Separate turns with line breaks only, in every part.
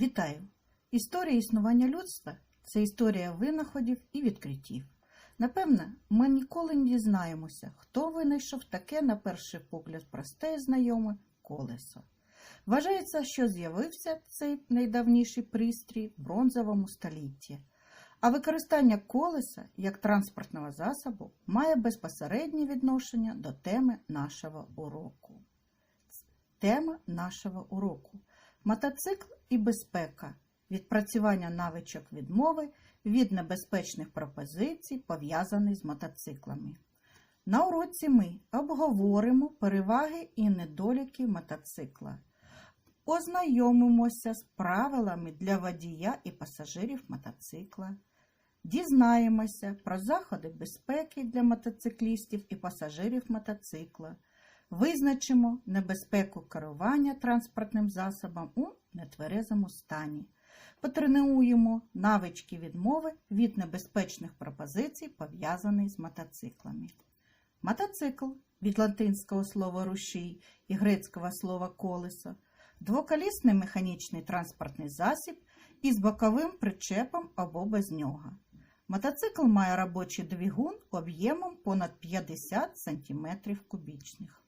Вітаю! Історія існування людства це історія винаходів і відкриттів. Напевне, ми ніколи не дізнаємося, хто винайшов таке, на перший погляд, просте знайоме колесо. Вважається, що з'явився цей найдавніший пристрій в бронзовому столітті, а використання колеса як транспортного засобу має безпосереднє відношення до теми нашого уроку. Тема нашого уроку мотоцикл і безпека, відпрацювання навичок відмови від небезпечних пропозицій, пов'язаних з мотоциклами. На уроці ми обговоримо переваги і недоліки мотоцикла, ознайомимося з правилами для водія і пасажирів мотоцикла, дізнаємося про заходи безпеки для мотоциклістів і пасажирів мотоцикла. Визначимо небезпеку керування транспортним засобом у нетверезому стані. Потренуємо навички відмови від небезпечних пропозицій, пов'язаних з мотоциклами. Мотоцикл від латинського слова рушій і грецького слова колесо двоколісний механічний транспортний засіб із боковим причепом або без нього. Мотоцикл має робочий двигун об'ємом понад 50 см кубічних.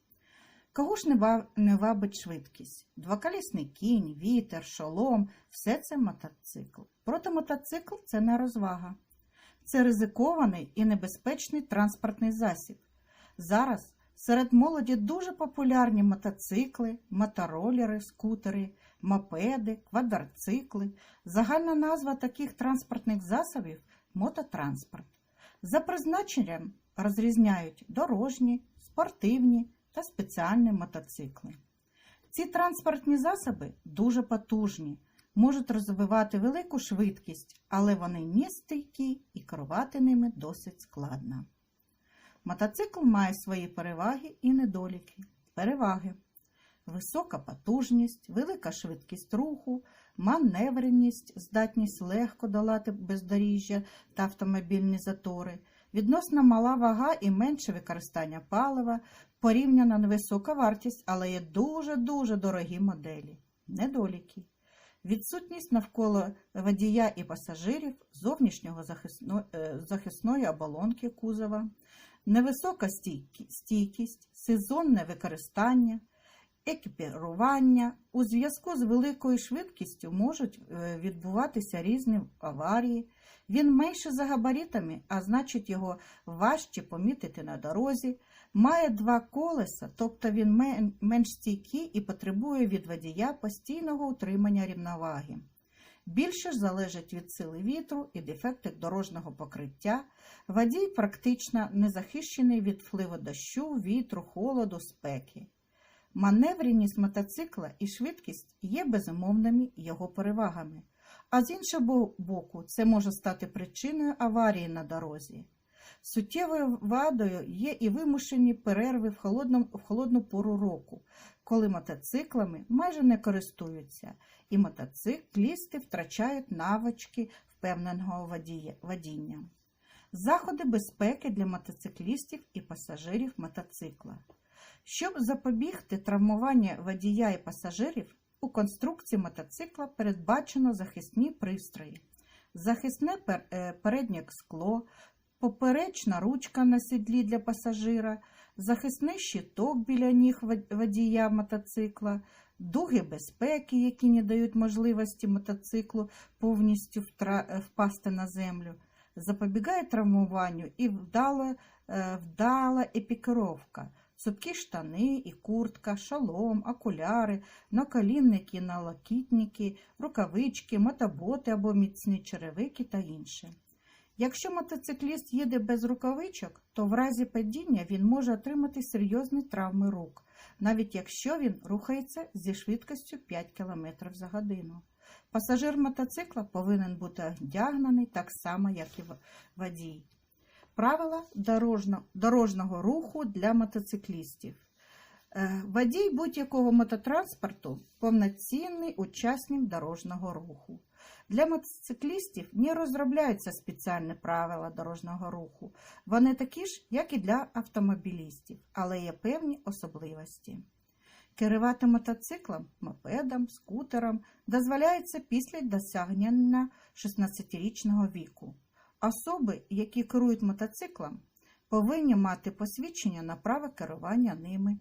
Кого ж не, вабить швидкість? Двоколісний кінь, вітер, шолом все це мотоцикл. Проте мотоцикл це не розвага. Це ризикований і небезпечний транспортний засіб. Зараз серед молоді дуже популярні мотоцикли, моторолери, скутери, мопеди, квадроцикли. Загальна назва таких транспортних засобів мототранспорт. За призначенням розрізняють дорожні, спортивні та спеціальні мотоцикли. Ці транспортні засоби дуже потужні, можуть розвивати велику швидкість, але вони не і керувати ними досить складно. Мотоцикл має свої переваги і недоліки. Переваги. Висока потужність, велика швидкість руху, маневреність, здатність легко долати бездоріжжя та автомобільні затори, відносно мала вага і менше використання палива, порівняно невисока вартість, але є дуже-дуже дорогі моделі. Недоліки. Відсутність навколо водія і пасажирів зовнішнього е, захисної оболонки кузова, невисока стійкість, сезонне використання, екіпірування. У зв'язку з великою швидкістю можуть е, відбуватися різні аварії. Він менше за габаритами, а значить його важче помітити на дорозі. Має два колеса, тобто він менш стійкий і потребує від водія постійного утримання рівноваги. Більше ж залежить від сили вітру і дефектів дорожнього покриття. Водій практично не захищений від впливу дощу, вітру, холоду, спеки. Маневреність мотоцикла і швидкість є безумовними його перевагами, а з іншого боку, це може стати причиною аварії на дорозі. Суттєвою вадою є і вимушені перерви в, в холодну пору року, коли мотоциклами майже не користуються, і мотоциклісти втрачають навички впевненого водіння. Заходи безпеки для мотоциклістів і пасажирів мотоцикла. Щоб запобігти травмуванню водія і пасажирів, у конструкції мотоцикла передбачено захисні пристрої, захисне е, переднє скло, поперечна ручка на сідлі для пасажира, захисний щиток біля ніг водія мотоцикла, дуги безпеки, які не дають можливості мотоциклу повністю е, впасти на землю, запобігає травмуванню і вдала, е, вдала епікировка. Цупкі штани і куртка, шолом, окуляри, наколінники, налокітники, рукавички, мотоботи або міцні черевики та інше. Якщо мотоцикліст їде без рукавичок, то в разі падіння він може отримати серйозні травми рук, навіть якщо він рухається зі швидкістю 5 км за годину. Пасажир мотоцикла повинен бути одягнений так само, як і водій. Правила дорожно- дорожнього руху для мотоциклістів. Е, Водій будь-якого мототранспорту повноцінний учасник дорожнього руху. Для мотоциклістів не розробляються спеціальні правила дорожнього руху. Вони такі ж, як і для автомобілістів, але є певні особливості. Керувати мотоциклом, мопедом, скутером дозволяється після досягнення 16-річного віку. Особи, які керують мотоциклом, повинні мати посвідчення на право керування ними.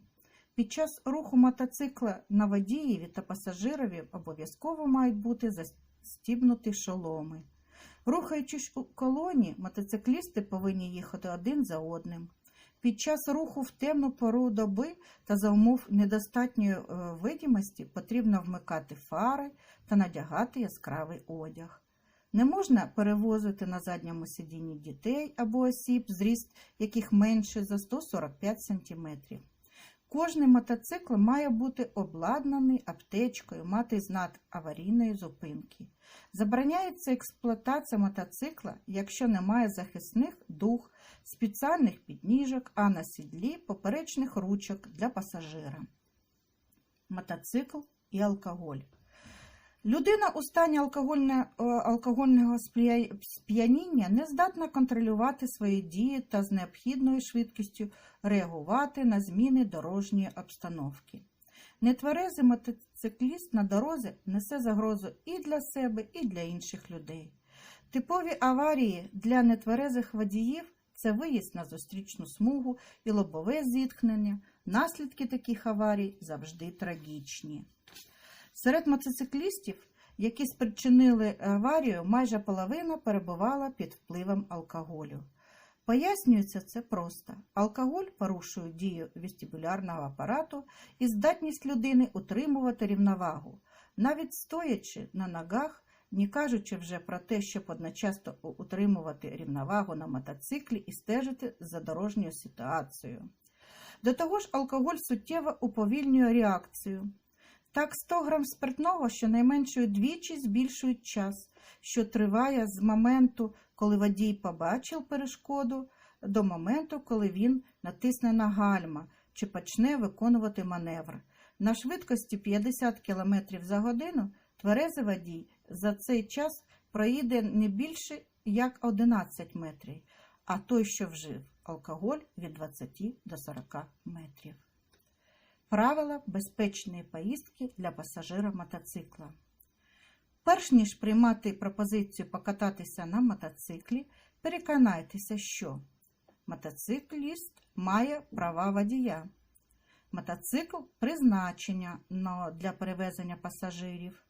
Під час руху мотоцикла на водієві та пасажирові обов'язково мають бути застібнуті шоломи. Рухаючись у колоні, мотоциклісти повинні їхати один за одним. Під час руху в темну пору доби та за умов недостатньої е, видимості потрібно вмикати фари та надягати яскравий одяг. Не можна перевозити на задньому сидінні дітей або осіб, зріст яких менше за 145 см. Кожний мотоцикл має бути обладнаний аптечкою, мати знак аварійної зупинки. Забороняється експлуатація мотоцикла, якщо немає захисних дух, спеціальних підніжок, а на сідлі поперечних ручок для пасажира. Мотоцикл і алкоголь. Людина у стані алкогольне, е, алкогольного сп'яніння не здатна контролювати свої дії та з необхідною швидкістю реагувати на зміни дорожньої обстановки. Нетверезий мотоцикліст на дорозі несе загрозу і для себе, і для інших людей. Типові аварії для нетверезих водіїв це виїзд на зустрічну смугу і лобове зіткнення. Наслідки таких аварій завжди трагічні. Серед мотоциклістів, які спричинили аварію, майже половина перебувала під впливом алкоголю. Пояснюється це просто. Алкоголь порушує дію вестибулярного апарату і здатність людини утримувати рівновагу, навіть стоячи на ногах, не кажучи вже про те, щоб одночасно утримувати рівновагу на мотоциклі і стежити за дорожньою ситуацією. До того ж, алкоголь суттєво уповільнює реакцію. Так, 100 грам спиртного щонайменше двічі збільшують час, що триває з моменту, коли водій побачив перешкоду, до моменту, коли він натисне на гальма чи почне виконувати маневр. На швидкості 50 км за годину тверезий водій за цей час проїде не більше як 11 метрів, а той, що вжив алкоголь від 20 до 40 метрів. Правила безпечної поїздки для пасажира мотоцикла. Перш ніж приймати пропозицію покататися на мотоциклі, переконайтеся, що мотоцикліст має права водія. Мотоцикл призначення для перевезення пасажирів.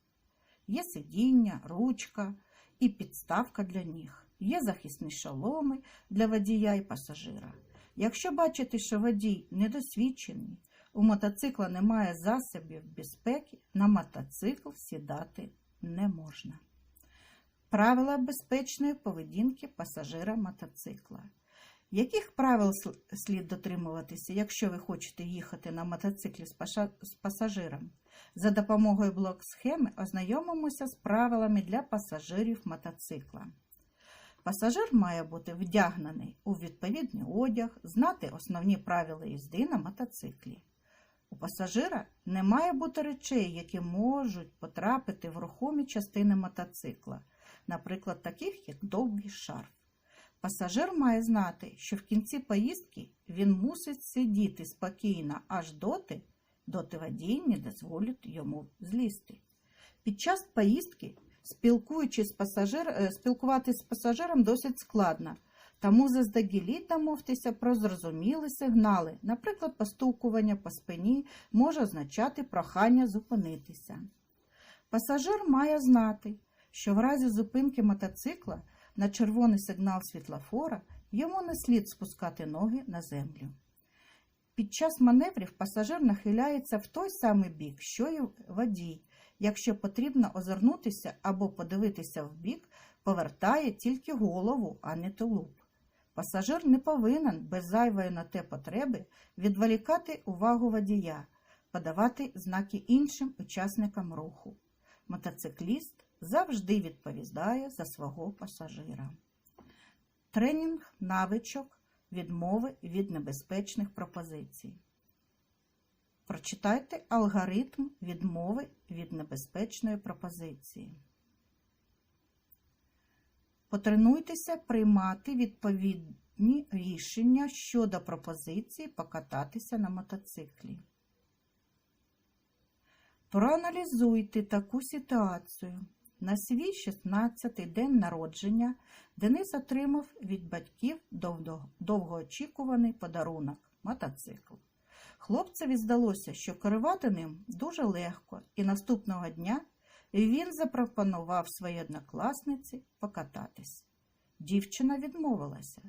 Є сидіння, ручка і підставка для ніг. Є захисні шоломи для водія і пасажира. Якщо бачите, що водій недосвідчений, у мотоцикла немає засобів безпеки, на мотоцикл сідати не можна. Правила безпечної поведінки пасажира мотоцикла. Яких правил слід дотримуватися, якщо ви хочете їхати на мотоциклі з пасажиром? За допомогою блок-схеми ознайомимося з правилами для пасажирів мотоцикла. Пасажир має бути вдягнений у відповідний одяг, знати основні правила їзди на мотоциклі. У пасажира не має бути речей, які можуть потрапити в рухомі частини мотоцикла, наприклад, таких як довгий шарф. Пасажир має знати, що в кінці поїздки він мусить сидіти спокійно аж доти, доти водій не дозволить йому злізти. Під час поїздки спілкуючись пасажир, е, спілкуватись з пасажиром досить складно, тому заздалегідь домовтеся про зрозумілі сигнали, наприклад, постукування по спині може означати прохання зупинитися. Пасажир має знати, що в разі зупинки мотоцикла на червоний сигнал світлофора йому не слід спускати ноги на землю. Під час маневрів пасажир нахиляється в той самий бік, що й водій. Якщо потрібно озирнутися або подивитися в бік, повертає тільки голову, а не тулуб. Пасажир не повинен без зайвої на те потреби відволікати увагу водія, подавати знаки іншим учасникам руху. Мотоцикліст завжди відповідає за свого пасажира. Тренінг навичок відмови від небезпечних пропозицій. Прочитайте алгоритм відмови від небезпечної пропозиції. Потренуйтеся приймати відповідні рішення щодо пропозиції покататися на мотоциклі. Проаналізуйте таку ситуацію. На свій 16-й день народження Денис отримав від батьків довго- довгоочікуваний подарунок мотоцикл. Хлопцеві здалося, що керувати ним дуже легко, і наступного дня він запропонував своїй однокласниці покататись. Дівчина відмовилася.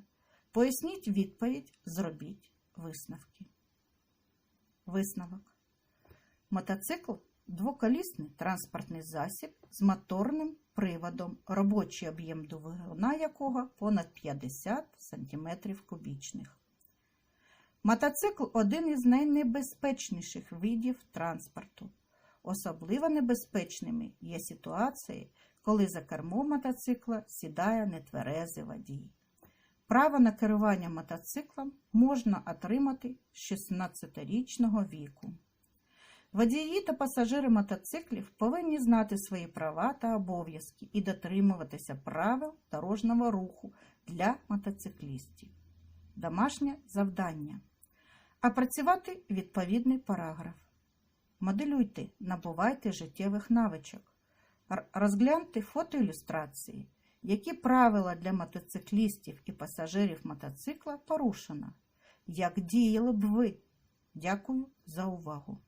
Поясніть відповідь, зробіть висновки. Висновок. Мотоцикл двоколісний транспортний засіб з моторним приводом, робочий об'єм двигуна якого понад 50 см кубічних. Мотоцикл один із найнебезпечніших видів транспорту. Особливо небезпечними є ситуації, коли за кермо мотоцикла сідає нетверезий водій. Право на керування мотоциклом можна отримати з 16-річного віку. Водії та пасажири мотоциклів повинні знати свої права та обов'язки і дотримуватися правил дорожнього руху для мотоциклістів. Домашнє завдання. Опрацювати відповідний параграф. Моделюйте, набувайте життєвих навичок. Розгляньте фотоілюстрації, які правила для мотоциклістів і пасажирів мотоцикла порушено. Як діяли б ви? Дякую за увагу!